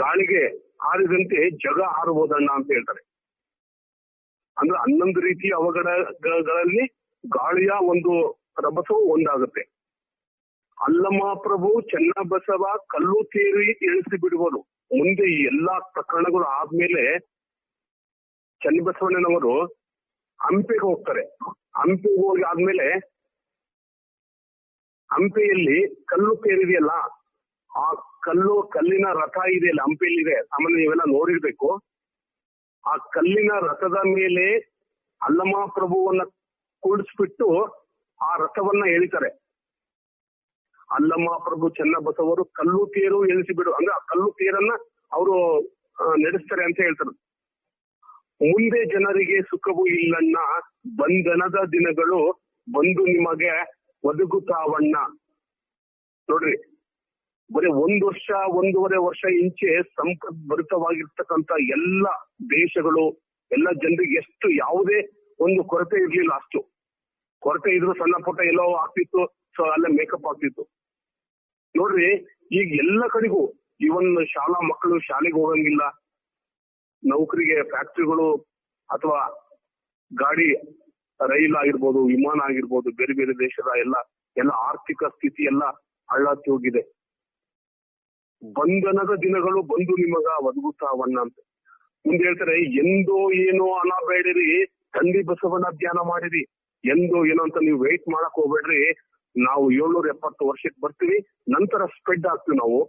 ಗಾಳಿಗೆ ಹಾರಿದಂತೆ ಜಗ ಹಾರಬಹುದಣ್ಣ ಅಂತ ಹೇಳ್ತಾರೆ. ಅಂದ್ರೆ ಹನ್ನೊಂದು ರೀತಿಯ ಅವಘಡಗಳಲ್ಲಿ ಗಾಳಿಯ ಒಂದು ರಭಸವು ಒಂದಾಗುತ್ತೆ. ಅಲ್ಲಮ ಪ್ರಭು, ಚೆನ್ನಬಸವ, ಕಲ್ಲು ತೇರಿ ಇಳಿಸಿ ಬಿಡುವರು. ಮುಂದೆ ಈ ಎಲ್ಲಾ ಪ್ರಕರಣಗಳು ಆದ್ಮೇಲೆ ಚನ್ನಬಸವಣ್ಣನವರು ಹಂಪೆಗೆ ಹೋಗ್ತಾರೆ. ಹಂಪೆಗೆ ಹೋಗಿ ಆದ್ಮೇಲೆ ಹಂಪೆಯಲ್ಲಿ ಕಲ್ಲು ತೇರಿದೆಯಲ್ಲ ಕಲ್ಲು, ಕಲ್ಲಿನ ರಥ ಇದೆ, ಲಂಪಿಲ್ ಇದೆ, ಸಾಮಾನ್ಯ ನೀವೆಲ್ಲ ನೋಡಿರ್ಬೇಕು. ಆ ಕಲ್ಲಿನ ರಥದ ಮೇಲೆ ಅಲ್ಲಮ್ಮ ಪ್ರಭುವನ್ನ ಕೂಡಿಸ್ಬಿಟ್ಟು ಆ ರಥವನ್ನ ಎಳಿತಾರೆ. ಅಲ್ಲಮ್ಮ ಪ್ರಭು ಚೆನ್ನಬಸವರು ಕಲ್ಲು ತೇರು ಎಳಿಸಿ ಬಿಡು ಅಂದ್ರೆ ಆ ಕಲ್ಲು ತೇರನ್ನ ಅವರು ನಡೆಸ್ತಾರೆ ಅಂತ ಹೇಳ್ತಾರೆ. ಮುಂದೆ ಜನರಿಗೆ ಸುಖವೂ ಇಲ್ಲಣ್ಣ, ಬಂಧನದ ದಿನಗಳು ಬಂದು ನಿಮಗೆ ಒದಗುತ್ತಾವಣ್ಣ. ನೋಡ್ರಿ. ಬರೀ ಒಂದು ವರ್ಷ, ಒಂದೂವರೆ ವರ್ಷ ಇಂಚೆ ಸಂಪದ್ಭರಿತವಾಗಿರ್ತಕ್ಕಂಥ ಎಲ್ಲ ದೇಶಗಳು, ಎಲ್ಲ ಜನರಿಗೆ ಎಷ್ಟು ಯಾವುದೇ ಒಂದು ಕೊರತೆ ಇರ್ಲಿಲ್ಲ ಅಷ್ಟು. ಕೊರತೆ ಇದ್ರು ಸಣ್ಣ ಪುಟ್ಟ ಎಲ್ಲೋ ಆಗ್ತಿತ್ತು, ಸೊ ಅಲ್ಲೇ ಮೇಕಪ್ ಆಗ್ತಿತ್ತು. ನೋಡ್ರಿ, ಈಗ ಎಲ್ಲ ಕಡೆಗೂ ಇವನ್ ಶಾಲಾ ಮಕ್ಕಳು ಶಾಲೆಗೆ ಹೋಗಂಗಿಲ್ಲ. ನೌಕರಿಗೆ ಫ್ಯಾಕ್ಟ್ರಿಗಳು ಅಥವಾ ಗಾಡಿ ರೈಲ್ ಆಗಿರ್ಬೋದು, ವಿಮಾನ ಆಗಿರ್ಬೋದು, ಬೇರೆ ಬೇರೆ ದೇಶದ ಎಲ್ಲ ಎಲ್ಲ ಆರ್ಥಿಕ ಸ್ಥಿತಿ ಎಲ್ಲ ಹಳ್ಳತ್ತಿ ಹೋಗಿದೆ ಬಂಧನದ ದಿನಗಳು ಬಂದು ನಿಮಗ ಒದಗುತ್ತಾವನ್ನ ಅಂತ. ಮುಂದೆ ಹೇಳ್ತಾರೆ, ಎಂದೋ ಏನೋ ಅನಬೇಡಿರಿ ತಂದಿ ಬಸವನ ಧ್ಯಾನ ಮಾಡಿರಿ. ಎಂದೋ ಏನೋ ಅಂತ ನೀವು ವೆಯ್ಟ್ ಮಾಡಕ್ ಹೋಗ್ಬೇಡ್ರಿ. ನಾವು ಏಳ್ನೂರ ಎಪ್ಪತ್ತು ವರ್ಷಕ್ಕೆ ಬರ್ತೀವಿ, ನಂತರ ಸ್ಪ್ರೆಡ್ ಆಗ್ತೀವಿ ನಾವು.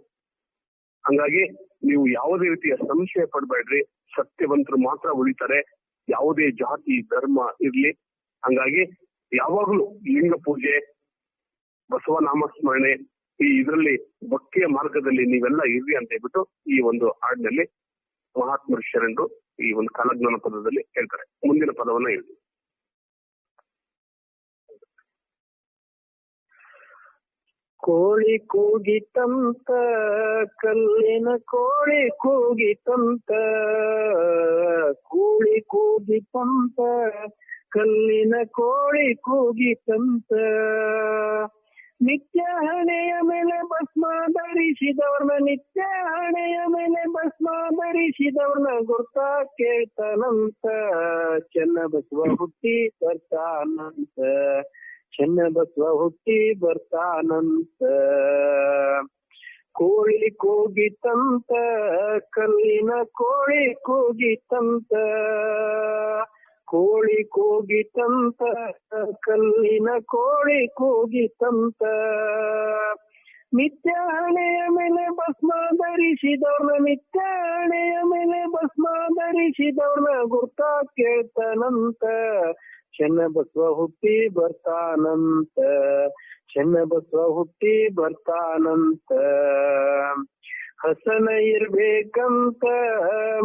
ಹಂಗಾಗಿ ನೀವು ಯಾವುದೇ ರೀತಿಯ ಸಂಶಯ ಪಡಬೇಡ್ರಿ. ಸತ್ಯವಂತರು ಮಾತ್ರ ಉಳಿತಾರೆ. ಯಾವುದೇ ಜಾತಿ, ಧರ್ಮ ಇರ್ಲಿ. ಹಂಗಾಗಿ ಯಾವಾಗ್ಲೂ ಲಿಂಗ ಪೂಜೆ ಬಸವ ನಾಮಸ್ಮರಣೆ ಈ ಇದರಲ್ಲಿ ಭಕ್ತಿಯ ಮಾರ್ಗದಲ್ಲಿ ನೀವೆಲ್ಲ ಇರ್ರಿ ಅಂತ ಹೇಳ್ಬಿಟ್ಟು ಈ ಒಂದು ಹಾಡಿನಲ್ಲಿ ಮಹಾತ್ಮ ಶರಣರು ಈ ಒಂದು ಕಾಲಜ್ಞಾನ ಪದದಲ್ಲಿ ಹೇಳ್ತಾರೆ. ಮುಂದಿನ ಪದವನ್ನ ಹೇಳಿ ಕೋಳಿ ಕೂಗಿತಂತ ಕಲ್ಲಿನ ಕೋಳಿ ಕೂಗಿತಂತ ಕೋಳಿ ಕೂಗಿತಂತ ಕಲ್ಲಿನ ಕೋಳಿ ಕೂಗಿತಂತ ನಿತ್ಯ ಹಣೆಯ ಮೇಲೆ ಭಸ್ಮ ಧರಿಸಿದವ್ರನ್ನ ನಿತ್ಯ ಹಣೆಯ ಮೇಲೆ ಭಸ್ಮ ಧರಿಸಿದವ್ರನ್ನ ಗುರ್ತಾ ಕೇಳ್ತಾನಂತ ಚೆನ್ನ ಬಸವ ಹುಟ್ಟಿ ಬರ್ತಾನಂತ ಚೆನ್ನ ಬಸವ ಹುಟ್ಟಿ ಬರ್ತಾನಂತ ಕೋಳಿ ಕೂಗಿತಂತ ಕಲ್ಲಿನ ಕೋಳಿ ಕೂಗಿತಂತ ಕೋಳಿ ಕೂಗಿತಂತ ಕಲ್ಲಿನ ಕೋಳಿ ಕೂಗಿತಂತ ನಿತ್ಯ ಹಣೆಯ ಮೇಲೆ ಭಸ್ಮ ಧರಿಸಿದವ್ರನ್ನ ನಿತ್ಯ ಹಣೆಯ ಮೇಲೆ ಭಸ್ಮ ಧರಿಸಿದವ್ರನ್ನ ಗುರ್ತಾ ಕೇಳ್ತಾನಂತ. ಚೆನ್ನ ಬಸವ ಹುಟ್ಟಿ ಬರ್ತಾನಂತ. ಚೆನ್ನ ಬಸವ ಹುಟ್ಟಿ ಬರ್ತಾನಂತ. ಹಸನ ಇರ್ಬೇಕಂತ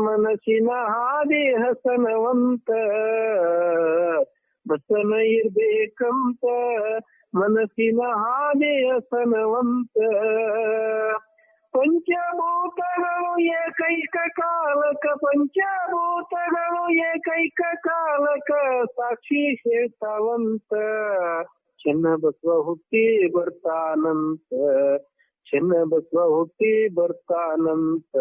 ಮನಸ್ಸಿನ ಹಾದಿ ಹಸನವಂತ ಬಸನ ಇರ್ಬೇಕಂತ ಮನಸ್ಸಿನ ಹಾದಿ ಹಸನವಂತ ಪಂಚಭೂತಗಳು ಏಕೈಕ ಕಾಲಕ ಪಂಚಭೂತಗಳು ಏಕೈಕ ಕಾಲಕ ಸಾಕ್ಷಿ ಹೇಳ್ತಾವಂತ ಚೆನ್ನ ಬಸವ ಹುಟ್ಟಿ ಬರ್ತಾನಂತ ಚೆನ್ನ ಬಸವ ಹುಟ್ಟಿ ಬರ್ತಾನಂತ.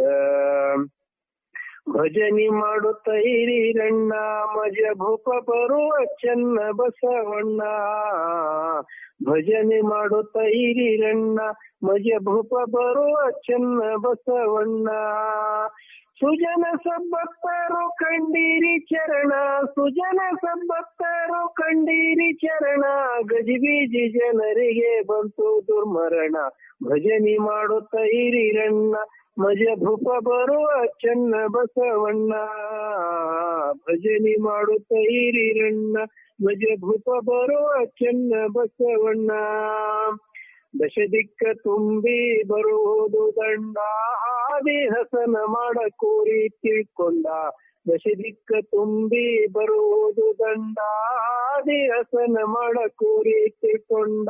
ಭಜನಿ ಮಾಡುತ್ತೈರಿರಣ್ಣ ಮಜ ಭೂಪ ಬರುವ ಚೆನ್ನ ಬಸವಣ್ಣ. ಭಜನೆ ಮಾಡುತ್ತೈರಿರಣ್ಣ ಮಜ ಭೂಪ ಬರುವ ಚೆನ್ನ ಬಸವಣ್ಣ. ಸುಜನ ಸಬ್ಬತ್ತರು ಕಂಡೀರಿ ಚರಣ, ಸುಜನ ಸಬ್ಬತ್ತರು ಕಂಡೀರಿ ಚರಣ ಗಜಬೀಜಿ ಜನರಿಗೆ ಬಂತು ದುರ್ಮರಣ. ಭಜನಿ ಮಾಡುತ್ತ ಇರಿರಣ್ಣ ಮಜ ಭೂಪ ಬರುವ ಚೆನ್ನ ಬಸವಣ್ಣ. ಭಜನಿ ಮಾಡುತ್ತ ಇರಿರಣ್ಣ ಮಜ ಭೂಪ ಬರುವ ಚೆನ್ನ ಬಸವಣ್ಣ. ದಶ ದಿಕ್ಕ ತುಂಬಿ ಬರುವುದು ದಂಡ ಹಾದಿ ಹಸನ ಮಾಡ ಕೋರಿ ತಿಳ್ಕೊಂಡ. ದಶ ದಿಕ್ಕ ತುಂಬಿ ಬರುವುದು ದಂಡ ಹಾದಿ ಹಸನ ಮಾಡ ಕೋರಿ ತಿಳ್ಕೊಂಡ.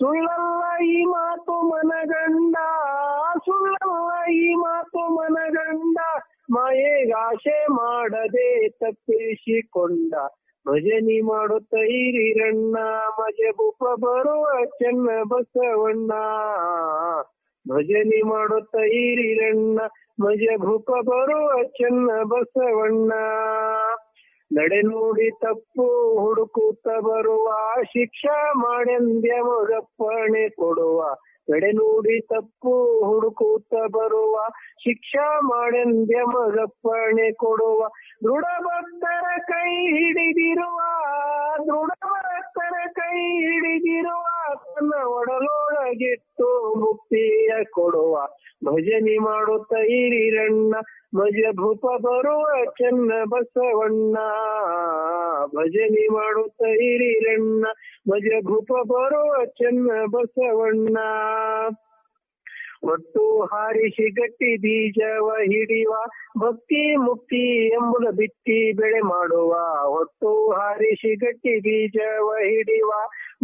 ಸುಳ್ಳಲ್ಲ ಈ ಮಾತು ಮನಗಂಡ ಸುಳ್ಳಲ್ಲ ಈ ಮಾತು ಮನಗಂಡ ಮಾಯೆಗಾಶೆ ಮಾಡದೆ ತಪ್ಪಿಸಿಕೊಂಡ. ಭಜನಿ ಮಾಡುತ್ತೈರಿರಣ್ಣ ಮಜಬುಪ ಬರುವ ಚೆನ್ನ ಬಸವಣ್ಣ. ಭಜನಿ ಮಾಡುತ್ತ ಇರಿರಣ್ಣ ಮಜ ಭೂಪ ಬರುವ ಚೆನ್ನ ಬಸವಣ್ಣ. ನಡೆ ನೋಡಿ ತಪ್ಪು ಹುಡುಕುತ್ತ ಬರುವ, ಶಿಕ್ಷಾ ಮಾಡೆಂದ್ಯ ಮೊದಪ್ಪಣೆ ಕೊಡುವ. ನಡೆ ನೋಡಿ ತಪ್ಪು ಹುಡುಕುತ್ತ ಬರುವ, ಶಿಕ್ಷಾ ಮಾಡೆಂದ್ಯ ಮಗಪ್ಪಣೆ ಕೊಡುವ, ದೃಢಭಕ್ತರ ಕೈ ಹಿಡಿದಿರುವ, ದೃಢಭಕ್ತರ ಕೈ ಹಿಡಿದಿರುವ ತನ್ನ ಒಡಲೊಳಗಿಟ್ಟು ಮುಕ್ತಿಯ ಕೊಡುವ. ಭಜನೆ ಮಾಡುತ್ತ ಇರಿರಣ್ಣ ಮಜ ಭೂಪ ಬರುವ ಚೆನ್ನ ಬಸವಣ್ಣ. ಭಜನೆ ಮಾಡುತ್ತ ಇರಿರಣ್ಣ ಮಜ ಭೂಪ ಬರುವ ಚೆನ್ನ ಬಸವಣ್ಣ. ಒಟ್ಟು ಹಾರಿಸಿ ಗಟ್ಟಿ ಬೀಜವ ಹಿಡಿಯುವ ಭಕ್ತಿ ಮುಕ್ತಿ ಎಂಬುದ ಬಿತ್ತಿ ಬೆಳೆ ಮಾಡುವ. ಒಟ್ಟು ಹಾರಿಸಿ ಗಟ್ಟಿ ಬೀಜವ ಹಿಡಿಯುವ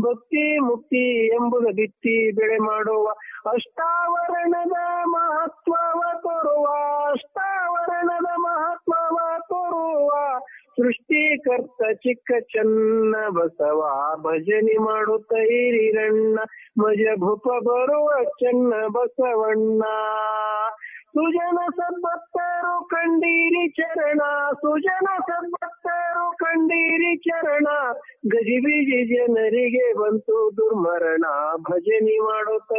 ಭಕ್ತಿ ಮುಕ್ತಿ ಎಂಬುದ ಬಿತ್ತಿ ಬೆಳೆ ಮಾಡುವ. ಅಷ್ಟಾವರಣದ ಮಹತ್ವವ ಸೃಷ್ಟಿಕರ್ತ ಚಿಕ್ಕ ಚನ್ನ ಬಸವ, ಭಜನೆ ಮಾಡುತ್ತ ಇರಿರಣ್ಣ ಮಜ ಭೂಪ ಬರುವ ಚನ್ನ ಬಸವಣ್ಣ. ಸುಜನ ಸದ್ಭಕ್ತರು ಕಂಡೀರಿ ಚರಣ, ಸುಜನ ಸದ್ಭಕ್ತರು ಕಂಡೀರಿ ಚರಣ. ಗಜಿಬಿಜಿ ಜನರಿಗೆ ಬಂತು ದುರ್ಮರಣ, ಭಜನೆ ಮಾಡುತ್ತ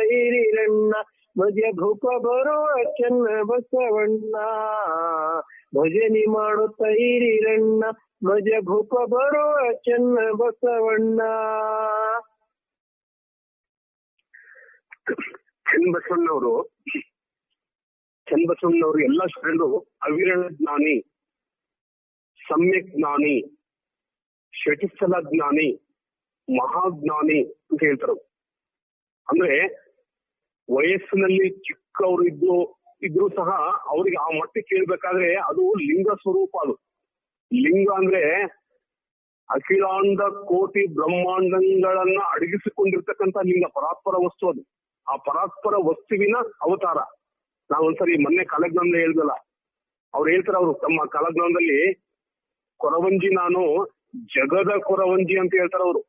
ಮಜ ಭೂಪ ಬರುವ ಚೆನ್ನ ಬಸವಣ್ಣ ಭಜನೆ ಮಾಡುತ್ತ ಇರಿರಣ್ಣ ಮಜ ಭೂಪ ಬರೋ ಚೆನ್ನ ಬಸವಣ್ಣ. ಚೆನ್ನ ಬಸವಣ್ಣವರು ಚೆನ್ನ ಬಸವಣ್ಣವರು ಎಲ್ಲ ಶರಣರು ಅವಿರಣ ಜ್ಞಾನಿ, ಸಮ್ಯಕ್ ಜ್ಞಾನಿ ಶಟಿಸ್ಥಲ ಜ್ಞಾನಿ, ಮಹಾಜ್ಞಾನಿ ಅಂತ ಹೇಳ್ತಾರೆ ಅಂದ್ರೆ ವಯಸ್ಸಿನಲ್ಲಿ ಚಿಕ್ಕವರು ಇದ್ದು, ಇದ್ರು ಸಹ ಅವ್ರಿಗೆ ಆ ಮಟ್ಟಕ್ಕೆ ಕೇಳ್ಬೇಕಾದ್ರೆ ಅದು ಲಿಂಗ ಸ್ವರೂಪ ಅದು. ಲಿಂಗ ಅಂದ್ರೆ ಅಖಿಲಾಂಡ ಕೋಟಿ ಬ್ರಹ್ಮಾಂಡಗಳನ್ನ ಅಡಗಿಸಿಕೊಂಡಿರ್ತಕ್ಕಂಥ ಲಿಂಗ, ಪರಾತ್ಪರ ವಸ್ತು ಅದು. ಆ ಪರಾತ್ಪರ ವಸ್ತುವಿನ ಅವತಾರ. ನಾವೊಂದ್ಸರಿ ಮೊನ್ನೆ ಕಾಲಜ್ಞಾನದಲ್ಲಿ ಹೇಳ್ದಲ್ಲ, ಅವ್ರು ಹೇಳ್ತಾರೆ ಅವರು, ತಮ್ಮ ಕಾಲಜ್ಞಾನದಲ್ಲಿ ಕೊರವಂಜಿ ನಾನು ಜಗದ ಕೊರವಂಜಿ ಅಂತ ಹೇಳ್ತಾರೆ ಅವರು.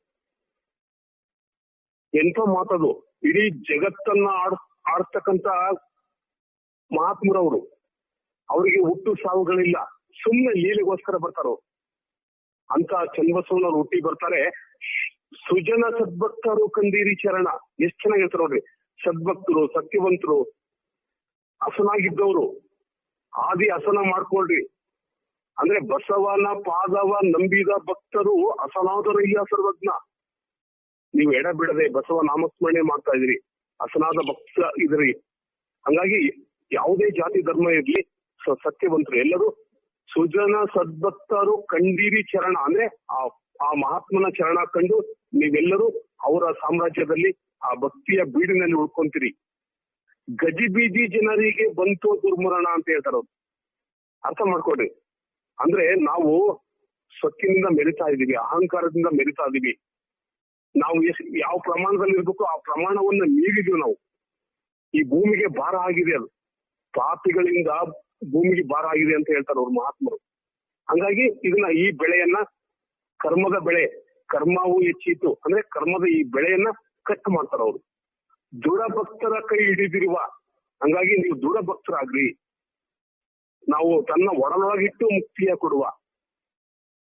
ಎಂತ ಮಾತದು. ಇಡೀ ಜಗತ್ತನ್ನ ಆಡ್, ಆಡ್ತಕ್ಕಂತ ಮಹಾತ್ಮರವರು. ಅವರಿಗೆ ಹುಟ್ಟು ಸಾವುಗಳಿಲ್ಲ. ಸುಮ್ಮನೆ ಲೀಲೆಗೋಸ್ಕರ ಬರ್ತಾರ ಅಂತ ಚನ್ನಬಸವನವ್ರು ಹುಟ್ಟಿ ಬರ್ತಾರೆ. ಸುಜನ ಸದ್ಭಕ್ತರು ಕಂದೀರಿ ಚರಣ. ಎಷ್ಟ್ ಚೆನ್ನಾಗಿ ಹೇಳ್ತಾರೆ ನೋಡ್ರಿ. ಸದ್ಭಕ್ತರು, ಸತ್ಯವಂತರು, ಹಸನಾಗಿದ್ದವರು. ಆದಿ ಹಸನ ಮಾಡ್ಕೊಳ್ರಿ. ಅಂದ್ರೆ ಬಸವನ, ಪಾದವ ನಂಬಿದ ಭಕ್ತರು ಅಸನಾದರಯ್ಯ ಸರ್ವಜ್ಞ ನೀವು ಎಡ ಬಿಡದೆ ಬಸವ ನಾಮಸ್ಮರಣೆ ಮಾಡ್ತಾ ಇದ್ರಿ ಅಸನಾದ ಭಕ್ತ ಇದ್ರಿ ಹಂಗಾಗಿ ಯಾವುದೇ ಜಾತಿ ಧರ್ಮ ಇರ್ಲಿ ಸತ್ಯವಂತರು ಎಲ್ಲರೂ ಸುಜನ ಸದ್ಭಕ್ತರು ಕಂಡೀರಿ ಚರಣ. ಅಂದ್ರೆ ಆ ಆ ಮಹಾತ್ಮನ ಚರಣ ಕಂಡು ನೀವೆಲ್ಲರೂ ಅವರ ಸಾಮ್ರಾಜ್ಯದಲ್ಲಿ ಆ ಭಕ್ತಿಯ ಬೀಡಿನಲ್ಲಿ ಉಳ್ಕೊಂತೀರಿ. ಗಜಿಬೀದಿ ಜನರಿಗೆ ಬಂತು ದುರ್ಮರಣ ಅಂತ ಹೇಳ್ತಾರ ಅರ್ಥ ಮಾಡ್ಕೊಡ್ರಿ ಅಂದ್ರೆ ನಾವು ಸೊಕ್ಕಿನಿಂದ ಮೆರಿತಾ ಇದೀವಿ ಅಹಂಕಾರದಿಂದ ಮೆರಿತಾ ಇದೀವಿ ನಾವು ಎಷ್ಟು ಯಾವ ಪ್ರಮಾಣದಲ್ಲಿ ಇರ್ಬೇಕು ಆ ಪ್ರಮಾಣವನ್ನ ಮೀರಿದೀವಿ ನಾವು. ಈ ಭೂಮಿಗೆ ಭಾರ ಆಗಿದೆ ಅದು. ಪಾಪಿಗಳಿಂದ ಭೂಮಿಗೆ ಭಾರ ಆಗಿದೆ ಅಂತ ಹೇಳ್ತಾರೆ ಅವ್ರ ಮಹಾತ್ಮರು. ಹಂಗಾಗಿ ಇದನ್ನ ಈ ಬೆಳೆಯನ್ನ ಕರ್ಮದ ಬೆಳೆ, ಕರ್ಮವು ಹೆಚ್ಚಿತು ಅಂದ್ರೆ ಕರ್ಮದ ಈ ಬೆಳೆಯನ್ನ ಕಟ್ ಮಾಡ್ತಾರ ಅವರು. ದೃಢ ಭಕ್ತರ ಕೈ ಹಿಡಿದಿರುವ, ಹಂಗಾಗಿ ನೀವು ದೃಢ ಭಕ್ತರಾಗ್ರಿ ನಾವು ತನ್ನ ಒಡಲೊಳಗಿಟ್ಟು ಮುಕ್ತಿಯ ಕೊಡುವ.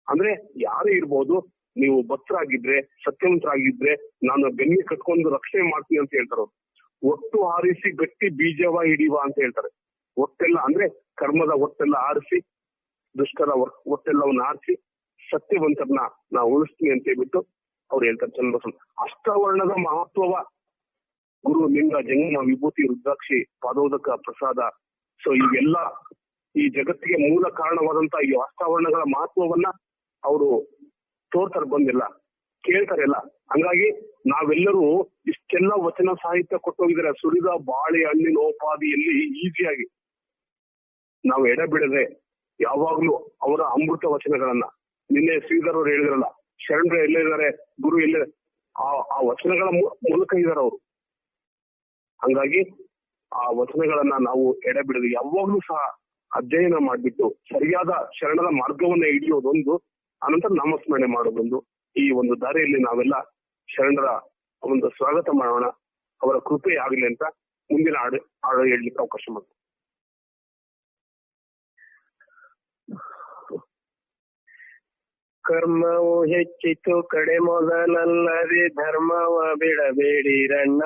ಅಂದ್ರೆ ಯಾರೇ ಇರ್ಬೋದು ನೀವು ಭಕ್ತರಾಗಿದ್ರೆ, ಸತ್ಯವಂತರಾಗಿದ್ರೆ ನಾನು ಬೆನ್ನಿ ಕಟ್ಕೊಂಡು ರಕ್ಷಣೆ ಮಾಡ್ತೀನಿ ಅಂತ ಹೇಳ್ತಾರೆ. ಒಟ್ಟು ಆರಿಸಿ ಗಟ್ಟಿ ಬೀಜವ ಹಿಡಿಯುವ ಅಂತ ಹೇಳ್ತಾರೆ. ಒಟ್ಟೆಲ್ಲ ಅಂದ್ರೆ ಕರ್ಮದ ಒಟ್ಟೆಲ್ಲ ಆರಿಸಿ, ದುಷ್ಟರ ಒಟ್ಟೆಲ್ಲವನ್ನ ಆರಿಸಿ, ಸತ್ಯವಂತರನ್ನ ನಾವು ಉಳಿಸ್ತೀನಿ ಅಂತ ಹೇಳ್ಬಿಟ್ಟು ಅವ್ರು ಹೇಳ್ತಾರೆ ಚಂದ್ರಬಸವ ಅಷ್ಟವರ್ಣದ ಮಹತ್ವವ ಗುರು ಲಿಂಗ ಜಂಗಮ ವಿಭೂತಿ ರುದ್ರಾಕ್ಷಿ ಪಾದೋದಕ ಪ್ರಸಾದ. ಸೊ ಇವೆಲ್ಲ ಈ ಜಗತ್ತಿಗೆ ಮೂಲ ಕಾರಣವಾದಂತ ಈ ಅಷ್ಟವರ್ಣಗಳ ಮಹತ್ವವನ್ನ ಅವರು ತೋರ್ತಾರೆ, ಬಂದಿಲ್ಲ. ಕೇಳ್ತಾರೆ ಎಲ್ಲ. ಹಂಗಾಗಿ ನಾವೆಲ್ಲರೂ ಇಷ್ಟೆಲ್ಲ ವಚನ ಸಾಹಿತ್ಯ ಕೊಟ್ಟೋಗಿದ್ರೆ ಸುರಿದ ಬಾಳೆ ಹಣ್ಣಿನ ಉಪಾದಿಯಲ್ಲಿ ಈಸಿಯಾಗಿ ನಾವು ಎಡ ಬಿಡದೆ ಯಾವಾಗ್ಲೂ ಅವರ ಅಮೃತ ವಚನಗಳನ್ನ. ನಿನ್ನೆ ಶ್ರೀಧರ್ ಅವರು ಹೇಳಿದ್ರಲ್ಲ, ಶರಣರು ಎಲ್ಲಿದ್ದಾರೆ, ಗುರು ಎಲ್ಲೇ, ಆ ಆ ವಚನಗಳ ಮೂಲಕ ಇದಾರೆ ಅವರು. ಹಂಗಾಗಿ ಆ ವಚನಗಳನ್ನ ನಾವು ಎಡ ಬಿಡದೆ ಯಾವಾಗ್ಲೂ ಸಹ ಅಧ್ಯಯನ ಮಾಡ್ಬಿಟ್ಟು, ಸರಿಯಾದ ಶರಣದ ಮಾರ್ಗವನ್ನ ಹಿಡಿಯೋದೊಂದು ಅನಂತರ ನಾಮಸ್ಮರಣೆ ಮಾಡೋದೊಂದು ಈ ಒಂದು ದಾರಿಯಲ್ಲಿ ನಾವೆಲ್ಲ ಶರಣರ ಒಂದು ಸ್ವಾಗತ ಮಾಡೋಣ. ಅವರ ಕೃಪೆ ಆಗಲಿ ಅಂತ ಮುಂದಿನ ಹಾಡು ಹಾಡು ಹೇಳಲಿಕ್ಕೆ ಅವಕಾಶ ಮಾಡ್ತೀವಿ ಕರ್ಮವು ಹೆಚ್ಚಿತು, ಕಡೆ ಮೊದಲಲ್ಲದೆ ಧರ್ಮವ ಬಿಡಬೇಡಿರಣ್ಣ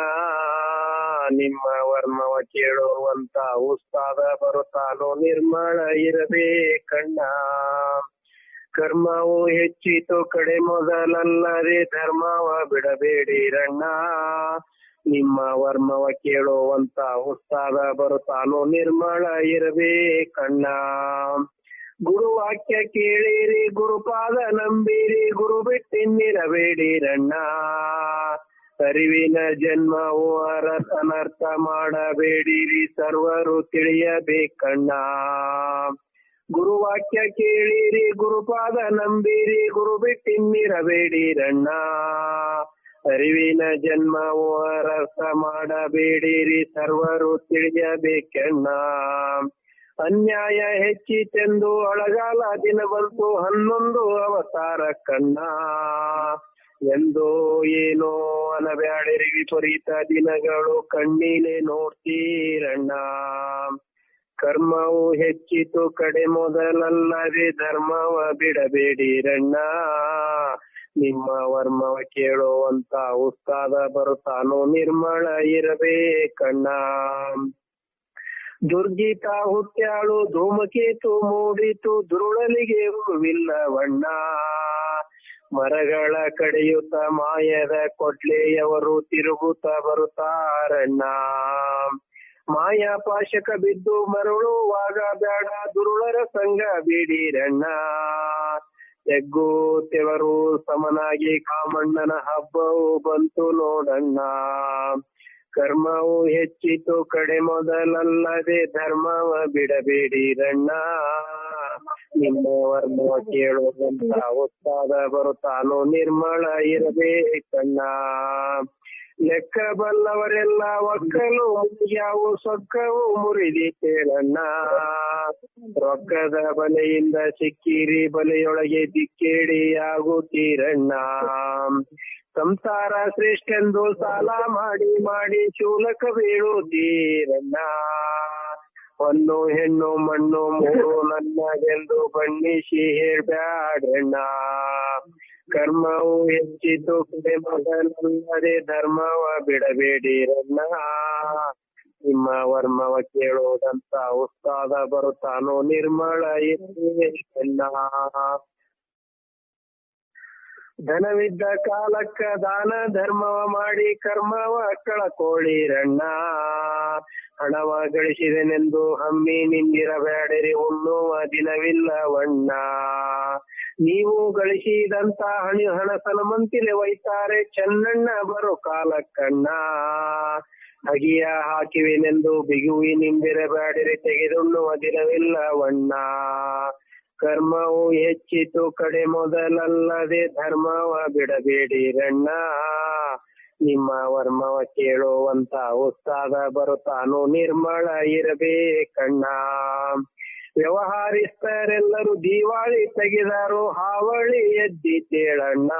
ನಿಮ್ಮ ವರ್ಮವ ಕೇಳುವಂತ ಉಸ್ತಾದ ಬರುತ್ತಾನೋ ನಿರ್ಮಳ ಇರಬೇಕಣ್ಣ. ಕರ್ಮವು ಹೆಚ್ಚಿತು ಕಡೆ ಮೊದಲಲ್ಲದೆ ಧರ್ಮವ ಬಿಡಬೇಡಿರಣ್ಣ ನಿಮ್ಮ ವರ್ಮವ ಕೇಳುವಂತ ಉತ್ಸಾಹ ಬರುತ್ತಾನೋ ನಿರ್ಮಳ ಇರಬೇಕಣ್ಣ ಗುರುವಾಕ್ಯ ಕೇಳಿರಿ, ಗುರುಪಾದ ನಂಬಿರಿ, ಗುರು ಬಿಟ್ಟಿನ್ನಿರಬೇಡಿರಣ್ಣ ಅರಿವಿನ ಜನ್ಮವು ಅನರ್ಥ ಮಾಡಬೇಡಿರಿ, ಸರ್ವರು ತಿಳಿಯಬೇಕಣ್ಣ. ಗುರುವಾಕ್ಯ ಕೇಳಿರಿ, ಗುರುಪಾದ ನಂಬಿರಿ, ಗುರು ಬಿಟ್ಟಿನ್ನಿರಬೇಡಿರಣ್ಣ ಅರಿವಿನ ಜನ್ಮವು ಅರಸ ಮಾಡಬೇಡಿರಿ, ಸರ್ವರು ತಿಳಿಯಬೇಕೆಣ್ಣ. ಅನ್ಯಾಯ ಹೆಚ್ಚಿತೆಂದು ಅಳಗಾಲ ದಿನ ಬಂತು, ಹನ್ನೊಂದು ಅವತಾರ ಕಣ್ಣ. ಎಂದೋ ಏನೋ ಅನಬ್ಯಾಡಿರಿ, ವಿಪರೀತ ದಿನಗಳು ಕಣ್ಣಿಲೆ ನೋಡ್ತೀರಣ್ಣ. ಕರ್ಮವು ಹೆಚ್ಚಿತು ಕಡೆ ಮೊದಲಲ್ಲದೆ ಧರ್ಮವ ಬಿಡಬೇಡಿ ರಣ್ಣ. ನಿಮ್ಮ ವರ್ಮವ ಕೇಳುವಂತ ಉಸ್ತಾದ ಬರುತ್ತಾನೋ ನಿರ್ಮಳ ಇರಬೇಕಣ್ಣ ದುರ್ಗೀತ ಹುಟ್ಟ್ಯಾಳು ಧೂಮಕೇತು ಮೂಡಿತು ದುರುಳಲಿಗೆ ಹೂವಿಲ್ಲವಣ್ಣ ಮರಗಳ ಕಡೆಯುತ್ತ ಮಾಯದ ಕೊಡ್ಲೆಯವರು ತಿರುಗುತ್ತ ಬರುತ್ತಾರಣ್ಣ. ಮಾಯಾ ಪಾಶಕ ಬಿದ್ದು ಮರಳುವಾಗ ಬೇಡ ದುರುಳರ ಸಂಘ ಬಿಡಿರಣ್ಣ. ತೆವರು ಸಮನಾಗಿ ಕಾಮಣ್ಣನ ಹಬ್ಬವು ಬಂತು ನೋಡಣ್ಣ. ಕರ್ಮವು ಹೆಚ್ಚಿತು ಕಡೆ ಮೊದಲಲ್ಲದೆ ಧರ್ಮವ ಬಿಡಬೇಡಿರಣ್ಣ. ನಿಮ್ಮ ವರ್ಮ ಕೇಳುವಂತ ಉತ್ಸಾದ ಬರುತ್ತಾನೋ ನಿರ್ಮಳ ಇರಬೇಕಣ್ಣ. ಲೆಕ್ಕ ಬಲ್ಲವರೆಲ್ಲ ಒಕ್ಕಲು ಮುಗಿಯಾವು ಸೊಕ್ಕವು ಮುರಿದಿತ್ತೇಳಣ್ಣ ರೊಕ್ಕದ ಬಲೆಯಿಂದ ಸಿಕ್ಕಿರಿ, ಬಲೆಯೊಳಗೆ ದಿಕ್ಕೇಡಿಯಾಗುತ್ತೀರಣ್ಣ ಸಂಸಾರ ಶ್ರೇಷ್ಠೆಂದು ಸಾಲ ಮಾಡಿ ಮಾಡಿ ಶೂಲಕ ಬೀಳುತ್ತೀರಣ್ಣ. ಒಂದು ಹೆಣ್ಣು, ಮಣ್ಣು, ಮೂರು ನನ್ನಗೆಂದು ಬಣ್ಣಿಸಿ ಹೇಳ್ಬ್ಯಾಡ್ರಣ್ಣ. ಕರ್ಮವು ಹೆಚ್ಚಿತು ಮಗನಲ್ಲದೆ ಧರ್ಮವ ಬಿಡಬೇಡಿರಣ್ಣ ನಿಮ್ಮ ವರ್ಮವ ಕೇಳೋದಂತ ಉಸ್ತಾದ ಬರುತ್ತಾನೋ ನಿರ್ಮಳ ಇರಬೇಕಣ್ಣ ಧನವಿದ್ದ ಕಾಲಕ್ಕ ದಾನ ಧರ್ಮವ ಮಾಡಿ ಕರ್ಮವ ಕಳಕೊಳ್ಳಿರಣ್ಣ ಹಣವ ಗಳಿಸಿದೆನೆಂದು ಹಮ್ಮಿ ನಿಂದಿರಬೇಡಿರಿ, ಉಣ್ಣುವ ದಿನವಿಲ್ಲವಣ್ಣ ನೀವು ಗಳಿಸಿದಂತ ಹಣಿ ಹಣ ಸಲಮಂತಿಲೆ ಒಯ್ತಾರೆ, ಚೆನ್ನಣ್ಣ ಬರು ಕಾಲಕ್ಕಣ್ಣ. ಅಗಿಯ ಹಾಕಿವೆನೆಂದು ಬಿಗುವಿ ನಿಂದಿರಬೇಡಿರಿ ತೆಗೆದುಣ್ಣುವ ದಿನವಿಲ್ಲವಣ್ಣ ಕರ್ಮವು ಹೆಚ್ಚಿತು ಕಡೆ ಮೊದಲಲ್ಲದೆ ಧರ್ಮವ ಬಿಡಬೇಡಿರಣ್ಣ ನಿಮ್ಮ ವರ್ಮವ ಕೇಳುವಂತ ಉತ್ಸಾಹ ಬರುತ್ತಾನು ನಿರ್ಮಳ ಇರಬೇಕಣ್ಣ ವ್ಯವಹಾರಿಸ್ತಾರೆಲ್ಲರೂ ದೀವಾಳಿ ತೆಗೆದರು, ಹಾವಳಿ ಎದ್ದಿದ್ದೇಳಣ್ಣ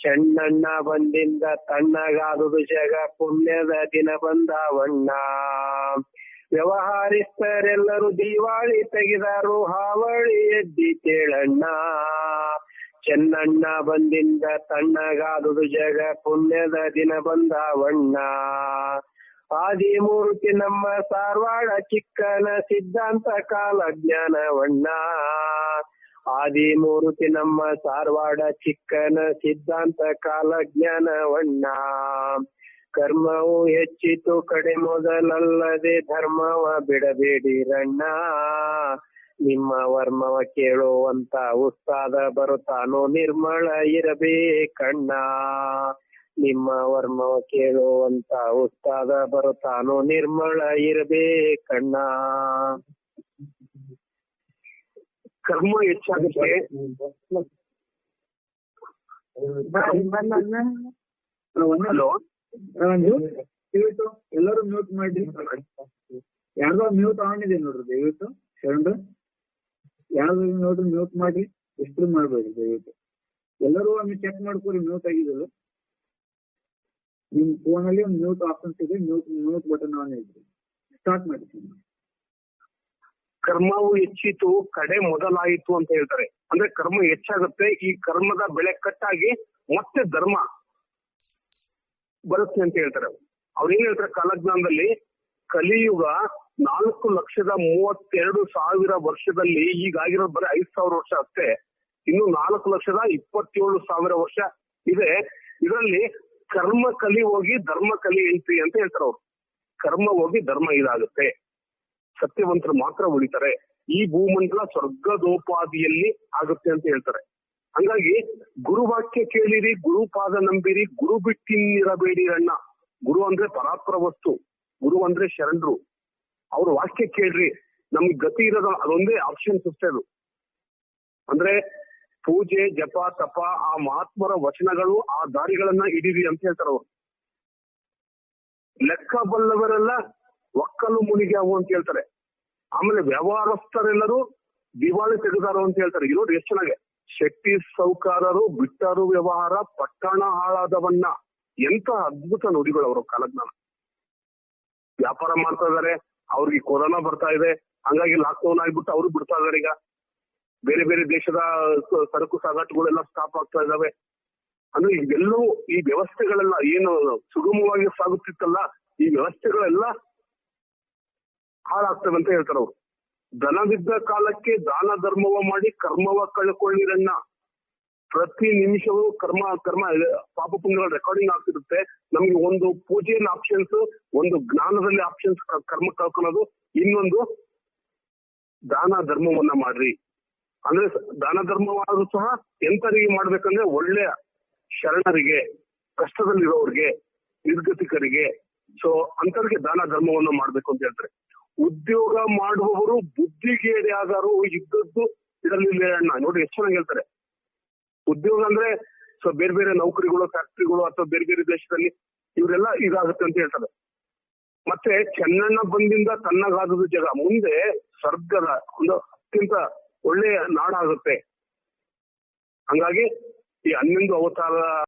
ಚೆನ್ನಣ್ಣ ಬಂದಿಂದ ತಣ್ಣಗಾದುದು ಜಗ ಪುಣ್ಯದ ದಿನ ಬಂದವಣ್ಣ ವ್ಯವಹಾರಿಸ್ತರೆಲ್ಲರೂ ದಿವಾಳಿ ತೆಗೆದರು, ಹಾವಳಿ ಎದ್ದಿ ಕೇಳಣ್ಣ. ಚೆನ್ನಣ್ಣ ಬಂದಿಂದ ತಣ್ಣಗಾದುದು ಜಗ, ಪುಣ್ಯದ ದಿನ ಬಂದವಣ್ಣ. ಆದಿಮೂರ್ತಿ ನಮ್ಮ ಸಾರ್ವಾಡ ಚಿಕ್ಕನ ಸಿದ್ಧಾಂತ ಕಾಲ ಜ್ಞಾನವಣ್ಣ. ಆದಿಮೂರ್ತಿ ನಮ್ಮ ಸಾರ್ವಾಡ ಚಿಕ್ಕನ ಸಿದ್ಧಾಂತ ಕಾಲ ಜ್ಞಾನವಣ್ಣ. ಕರ್ಮವು ಹೆಚ್ಚಿತು ಕಡೆ ಮೊದಲಲ್ಲದೆ ಧರ್ಮವ ಬಿಡಬೇಡಿ ಬಿಡಬೇಡಿರಣ್ಣ ನಿಮ್ಮ ವರ್ಮವ ಕೇಳುವಂತ ಉಸ್ತಾದ ಬರುತ್ತಾನೋ ನಿರ್ಮಳ ಇರಬೇಕಣ್ಣ ನಿಮ್ಮ ವರ್ಮವ ಕೇಳುವಂತ ಉಸ್ತಾದ ಬರುತ್ತಾನೋ ನಿರ್ಮಳ ಇರಬೇಕಣ್ಣ ಕರ್ಮ ಹೆಚ್ಚಾಗುತ್ತೆ ಹಲೋ ದಯವಿಟ್ಟು ಎಲ್ಲರೂ ಮ್ಯೂಟ್ ಮಾಡಿ ಯಾರ್ದೋ ಮ್ಯೂಟ್ ಆನ್ ಇದೆ ನೋಡ್ರಿ, ದಯವಿಟ್ಟು ಶರಣ್ರು. ಯಾರ್ದು ನೋಡ್ರಿ ಮ್ಯೂಟ್ ಮಾಡಿ ಎಷ್ಟು ಮಾಡ್ಬೇಡಿ ದಯವಿಟ್ಟು. ಎಲ್ಲರೂ ಒಮ್ಮೆ ಚೆಕ್ ಮಾಡ್ಕೊರಿ ಮ್ಯೂಟ್ ಆಗಿದಲ್ಲ ನಿಮ್ ಫೋನ್ ಅಲ್ಲಿ ಒಂದು ಮ್ಯೂಟ್ ಆಪ್ಷನ್ಸ್ ಇದೆ ಮ್ಯೂಟ್ ಮ್ಯೂಟ್ ಬಟನ್ ಆನ್ ಇದೆ ಸ್ಟಾರ್ಟ್ ಮಾಡಿ ಕರ್ಮವು ಹೆಚ್ಚಿತು, ಕಡೆ ಮೊದಲಾಯಿತು ಅಂತ ಹೇಳ್ತಾರೆ. ಅಂದ್ರೆ ಕರ್ಮ ಹೆಚ್ಚಾಗುತ್ತೆ, ಈ ಕರ್ಮದ ಬೆಳೆ ಕಟ್ಟಾಗಿ ಮತ್ತೆ ಧರ್ಮ. ಬರುತ್ತೆ ಅಂತ ಹೇಳ್ತಾರೆ ಅವ್ರು. ಏನ್ ಹೇಳ್ತಾರೆ? ಕಾಲಜ್ಞಾನದಲ್ಲಿ ಕಲಿಯುಗ ನಾಲ್ಕು ಲಕ್ಷದ ಮೂವತ್ತೆರಡು ಸಾವಿರ ವರ್ಷದಲ್ಲಿ ಈಗಾಗಿರೋದು ಬರೀ ಐದು ಸಾವಿರ ವರ್ಷ ಅಷ್ಟೇ. ಇನ್ನು ನಾಲ್ಕು ಲಕ್ಷದ ಇಪ್ಪತ್ತೇಳು ಸಾವಿರ ವರ್ಷ ಇದೆ. ಇದರಲ್ಲಿ ಕರ್ಮ ಕಲಿ ಹೋಗಿ ಧರ್ಮ ಕಲಿ ಐತಿ ಅಂತ ಹೇಳ್ತಾರೆ ಅವ್ರು. ಕರ್ಮ ಹೋಗಿ ಧರ್ಮ ಇದಾಗುತ್ತೆ. ಸತ್ಯವಂತರು ಮಾತ್ರ ಉಳಿತಾರೆ. ಈ ಭೂಮಂಡಲ ಸ್ವರ್ಗದೋಪಾದಿಯಲ್ಲಿ ಆಗುತ್ತೆ ಅಂತ ಹೇಳ್ತಾರೆ. ಹಂಗಾಗಿ ಗುರುವಾಕ್ಯ ಕೇಳಿರಿ ಗುರುಪಾದ ನಂಬಿರಿ, ಗುರು ಬಿಟ್ಟಿನ್ನಿರಬೇಡಿ ಅಣ್ಣ. ಗುರು ಅಂದ್ರೆ ಪರಾತ್ರ ವಸ್ತು, ಗುರು ಅಂದ್ರೆ ಶರಣರು. ಅವ್ರ ವಾಕ್ಯ ಕೇಳ್ರಿ, ನಮ್ಗೆ ಗತಿ ಇರೋದ ಅದೊಂದೇ ಆಪ್ಷನ್ ಅದು. ಅಂದ್ರೆ ಪೂಜೆ, ಜಪ, ತಪ, ಆ ಮಹಾತ್ಮರ ವಚನಗಳು, ಆ ದಾರಿಗಳನ್ನ ಹಿಡೀರಿ ಅಂತ ಹೇಳ್ತಾರೆ ಅವ್ರು. ಲೆಕ್ಕ ಬಲ್ಲವರೆಲ್ಲ ಒಕ್ಕಲು ಮುನಿಗ್ಯಾವು ಅಂತ ಹೇಳ್ತಾರೆ. ಆಮೇಲೆ ವ್ಯವಹಾರಸ್ಥರೆಲ್ಲರೂ ದಿವಾಳಿ ತೆಗೆದಾರು ಅಂತ ಹೇಳ್ತಾರೆ. ಇರೋದು ಎಷ್ಟು ಚೆನ್ನಾಗೆ. ಶೆಟ್ಟಿ ಸೌಕಾರರು, ಬಿಟ್ಟರು ವ್ಯವಹಾರ, ಪಟ್ಟಣ ಹಾಳಾದವನ್ನ ಎಂತ ಅದ್ಭುತ ನುಡಿಗಳು ಅವರು ಕಾಲಜ್ಞಾನ. ವ್ಯಾಪಾರ ಮಾಡ್ತಾ ಇದಾರೆ, ಅವ್ರಿಗೆ ಕೊರೋನಾ ಬರ್ತಾ ಇದೆ, ಹಂಗಾಗಿ ಲಾಕ್ಡೌನ್ ಆಗ್ಬಿಟ್ಟು ಅವರು ಬಿಡ್ತಾ ಇದಾರೆ ಈಗ. ಬೇರೆ ಬೇರೆ ದೇಶದ ಸರಕು ಸಾಗಾಟಗಳೆಲ್ಲ ಸ್ಟಾಪ್ ಆಗ್ತಾ ಇದಾವೆ. ಅಂದ್ರೆ ಇವೆಲ್ಲವೂ ಈ ವ್ಯವಸ್ಥೆಗಳೆಲ್ಲ ಏನು ಸುಗಮವಾಗಿ ಸಾಗುತ್ತಿತ್ತಲ್ಲ, ಈ ವ್ಯವಸ್ಥೆಗಳೆಲ್ಲ ಹಾಳಾಗ್ತವೆ ಅಂತ ಹೇಳ್ತಾರೆ ಅವರು. ದನವಿದ್ದ ಕಾಲಕ್ಕೆ ದಾನ ಧರ್ಮವ ಮಾಡಿ ಕರ್ಮವ ಕಳ್ಕೊಳ್ಳಿರನ್ನ ಪ್ರತಿ ನಿಮಿಷವೂ ಕರ್ಮ ಕರ್ಮ, ಪಾಪ ಪುಣ್ಯಗಳ ರೆಕಾರ್ಡಿಂಗ್ ಆಗ್ತಿರುತ್ತೆ. ನಮ್ಗೆ ಒಂದು ಪೂಜೆಯಲ್ಲಿ ಆಪ್ಷನ್ಸ್ ಒಂದು ಜ್ಞಾನದಲ್ಲಿ ಆಪ್ಷನ್ಸ್ ಕರ್ಮ ಕಳ್ಕೊಳ್ಳೋದು ಇನ್ನೊಂದು ದಾನ ಧರ್ಮವನ್ನ ಮಾಡ್ರಿ. ಅಂದ್ರೆ ದಾನ ಧರ್ಮವಾದ್ರೂ ಸಹ ಎಂತರಿಗೆ ಮಾಡ್ಬೇಕಂದ್ರೆ ಒಳ್ಳೆಯ ಶರಣರಿಗೆ, ಕಷ್ಟದಲ್ಲಿರೋರಿಗೆ, ನಿರ್ಗತಿಕರಿಗೆ. ಸೊ ಅಂತರಿಗೆ ದಾನ ಧರ್ಮವನ್ನು ಮಾಡ್ಬೇಕು ಅಂತ ಹೇಳ್ತಾರೆ. ಉದ್ಯೋಗ ಮಾಡುವವರು ಬುದ್ಧಿಗೇಡಿ ಆದರೂ ಇದ್ದದ್ದು ಇದರಲ್ಲಿ ಅಣ್ಣ. ನೋಡಿ, ಎಷ್ಟು ಚೆನ್ನಾಗಿ ಹೇಳ್ತಾರೆ. ಉದ್ಯೋಗ ಅಂದ್ರೆ ಸೊ ಬೇರೆ ಬೇರೆ ನೌಕರಿಗಳು, ಫ್ಯಾಕ್ಟ್ರಿಗಳು ಅಥವಾ ಬೇರೆ ಬೇರೆ ದೇಶದಲ್ಲಿ ಇವರೆಲ್ಲ ಇದಾಗುತ್ತೆ ಅಂತ ಹೇಳ್ತಾರೆ. ಮತ್ತೆ ಚೆನ್ನಣ್ಣ ಬಂದಿಂದ ತನ್ನಗಾದದ ಜಗ. ಮುಂದೆ ಸ್ವರ್ಗದ ಒಂದು ಅತ್ಯಂತ ಒಳ್ಳೆಯ ನಾಡಾಗುತ್ತೆ ಹಂಗಾಗಿ ಈ ಹನ್ನೊಂದು ಅವತಾರ